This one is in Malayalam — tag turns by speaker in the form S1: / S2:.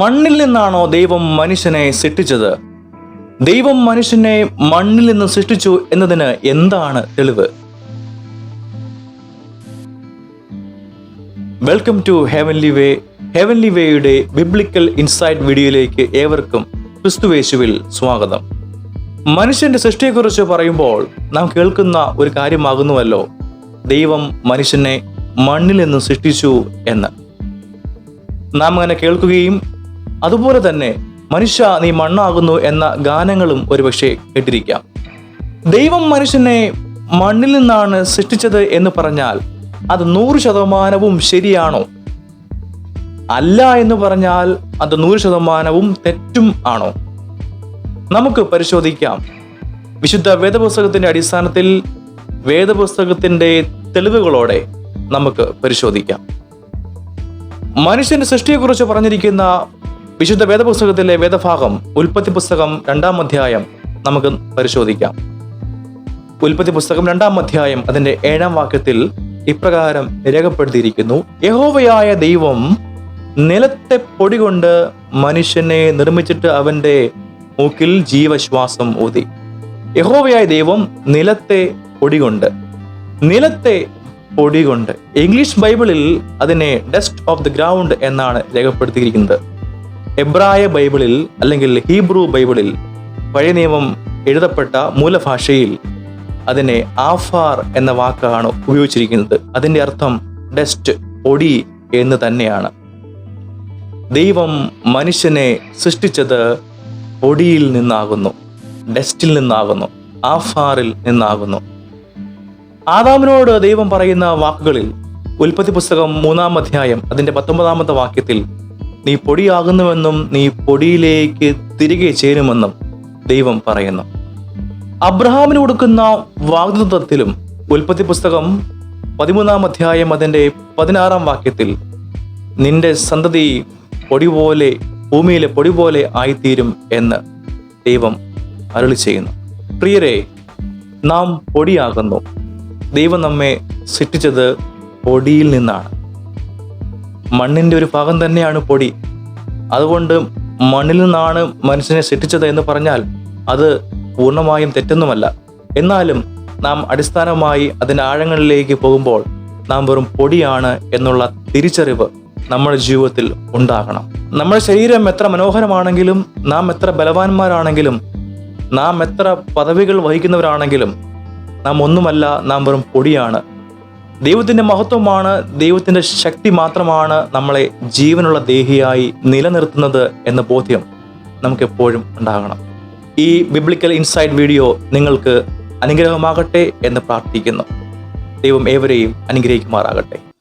S1: മണ്ണിൽ നിന്നാണോ ദൈവം മനുഷ്യനെ സൃഷ്ടിച്ചത്? ദൈവം മനുഷ്യനെ മണ്ണിൽ നിന്ന് സൃഷ്ടിച്ചു എന്നതിന് എന്താണ് തെളിവ്? Welcome to heavenly way heavenly വേയുടെ biblical insight വീഡിയോയിലേക്ക് ഏവർക്കും ക്രിസ്തുവേശുവിൽ സ്വാഗതം. മനുഷ്യന്റെ സൃഷ്ടിയെക്കുറിച്ച് പറയുമ്പോൾ നാം കേൾക്കുന്ന ഒരു കാര്യമാകുന്നുവല്ലോ. ദൈവം മനുഷ്യനെ മണ്ണിൽ നിന്ന് സൃഷ്ടിച്ചു എന്ന്. നാം അങ്ങനെ കേൾക്കുകയും അതുപോലെ തന്നെ മനുഷ്യ നീ മണ്ണാകുന്നു എന്ന ഗാനങ്ങളും ഒരുപക്ഷെ കേട്ടിരിക്കാം. ദൈവം മനുഷ്യനെ മണ്ണിൽ നിന്നാണ് സൃഷ്ടിച്ചത് എന്ന് പറഞ്ഞാൽ അത് നൂറ് ശതമാനവും ശരിയാണോ? അല്ല എന്ന് പറഞ്ഞാൽ അത് നൂറ് ശതമാനവും തെറ്റും ആണോ? നമുക്ക് പരിശോധിക്കാം. വിശുദ്ധ വേദപുസ്തകത്തിന്റെ അടിസ്ഥാനത്തിൽ വേദപുസ്തകത്തിന്റെ തെളിവുകളോടെ നമുക്ക് പരിശോധിക്കാം. മനുഷ്യന്റെ സൃഷ്ടിയെക്കുറിച്ച് പറഞ്ഞിരിക്കുന്ന വിശുദ്ധ വേദപുസ്തകത്തിലെ വേദഭാഗം ഉൽപ്പത്തി പുസ്തകം രണ്ടാം അധ്യായം നമുക്ക് പരിശോധിക്കാം. ഉൽപ്പത്തി പുസ്തകം രണ്ടാം അധ്യായം അതിന്റെ ഏഴാം വാക്യത്തിൽ ഇപ്രകാരം രേഖപ്പെടുത്തിയിരിക്കുന്നു. യഹോവയായ ദൈവം നിലത്തെ പൊടി കൊണ്ട് മനുഷ്യനെ നിർമ്മിച്ചിട്ട് അവന്റെ മൂക്കിൽ ജീവശ്വാസം ഊതി. യഹോവയായ ദൈവം നിലത്തെ പൊടി കൊണ്ട് നിലത്തെ പൊടി കൊണ്ട് ഇംഗ്ലീഷ് ബൈബിളിൽ അതിനെ ഡസ്റ്റ് ഓഫ് ദി ഗ്രൗണ്ട് എന്നാണ് രേഖപ്പെടുത്തിയിരിക്കുന്നത്. എബ്രായ ബൈബിളിൽ അല്ലെങ്കിൽ ഹീബ്രു ബൈബിളിൽ പഴയ നിയമം എഴുതപ്പെട്ട മൂലഭാഷയിൽ അതിനെ ആഫാർ എന്ന വാക്കാണ് ഉപയോഗിച്ചിരിക്കുന്നത്. അതിന്റെ അർത്ഥം ഡസ്റ്റ് പൊടി എന്ന് തന്നെയാണ്. ദൈവം മനുഷ്യനെ സൃഷ്ടിച്ചത് പൊടിയിൽ നിന്നാകുന്നു ഡസ്റ്റിൽ നിന്നാകുന്നു ആഫാറിൽ നിന്നാകുന്നു. ആദാമിനോട് ദൈവം പറയുന്ന വാക്കുകളിൽ ഉൽപ്പത്തി പുസ്തകം മൂന്നാം അധ്യായം അതിന്റെ പത്തൊമ്പതാമത്തെ വാക്യത്തിൽ നീ പൊടിയാകുന്നുവെന്നും നീ പൊടിയിലേക്ക് തിരികെ ചേരുമെന്നും ദൈവം പറയുന്നു. അബ്രഹാമിന് കൊടുക്കുന്ന വാഗ്ദത്വത്തിലും ഉൽപ്പത്തി പുസ്തകം പതിമൂന്നാം അധ്യായം അതിന്റെ പതിനാറാം വാക്യത്തിൽ നിന്റെ സന്തതി പൊടി പോലെ ഭൂമിയിലെ പൊടി പോലെ ആയിത്തീരും എന്ന് ദൈവം അരുളി ചെയ്യുന്നു. പ്രിയരെ നാം പൊടിയാകുന്നു. ദൈവം നമ്മെ സൃഷ്ടിച്ചത് പൊടിയിൽ നിന്നാണ്. മണ്ണിന്റെ ഒരു ഭാഗം തന്നെയാണ് പൊടി. അതുകൊണ്ട് മണ്ണിൽ നിന്നാണ് മനുഷ്യനെ സൃഷ്ടിച്ചത് എന്ന് പറഞ്ഞാൽ അത് പൂർണമായും തെറ്റൊന്നുമല്ല. എന്നാലും നാം അടിസ്ഥാനമായി അതിന്റെ ആഴങ്ങളിലേക്ക് പോകുമ്പോൾ നാം വെറും പൊടിയാണ് എന്നുള്ള തിരിച്ചറിവ് നമ്മുടെ ജീവിതത്തിൽ ഉണ്ടാകണം. നമ്മുടെ ശരീരം എത്ര മനോഹരമാണെങ്കിലും നാം എത്ര ബലവാന്മാരാണെങ്കിലും നാം എത്ര പദവികൾ വഹിക്കുന്നവരാണെങ്കിലും നാം ഒന്നുമല്ല നാം വെറും പൊടിയാണ്. ദൈവത്തിന്റെ മഹത്വമാണ് ദൈവത്തിന്റെ ശക്തി മാത്രമാണ് നമ്മളെ ജീവനുള്ള ദേഹിയായി നിലനിർത്തുന്നത് എന്ന ബോധ്യം നമുക്ക് എപ്പോഴും ഉണ്ടാകണം. ഈ ബിബ്ലിക്കൽ ഇൻസൈറ്റ് വീഡിയോ നിങ്ങൾക്ക് അനുഗ്രഹമാകട്ടെ എന്ന് പ്രാർത്ഥിക്കുന്നു. ദൈവം ഏവരെയും അനുഗ്രഹിക്കുമാറാകട്ടെ.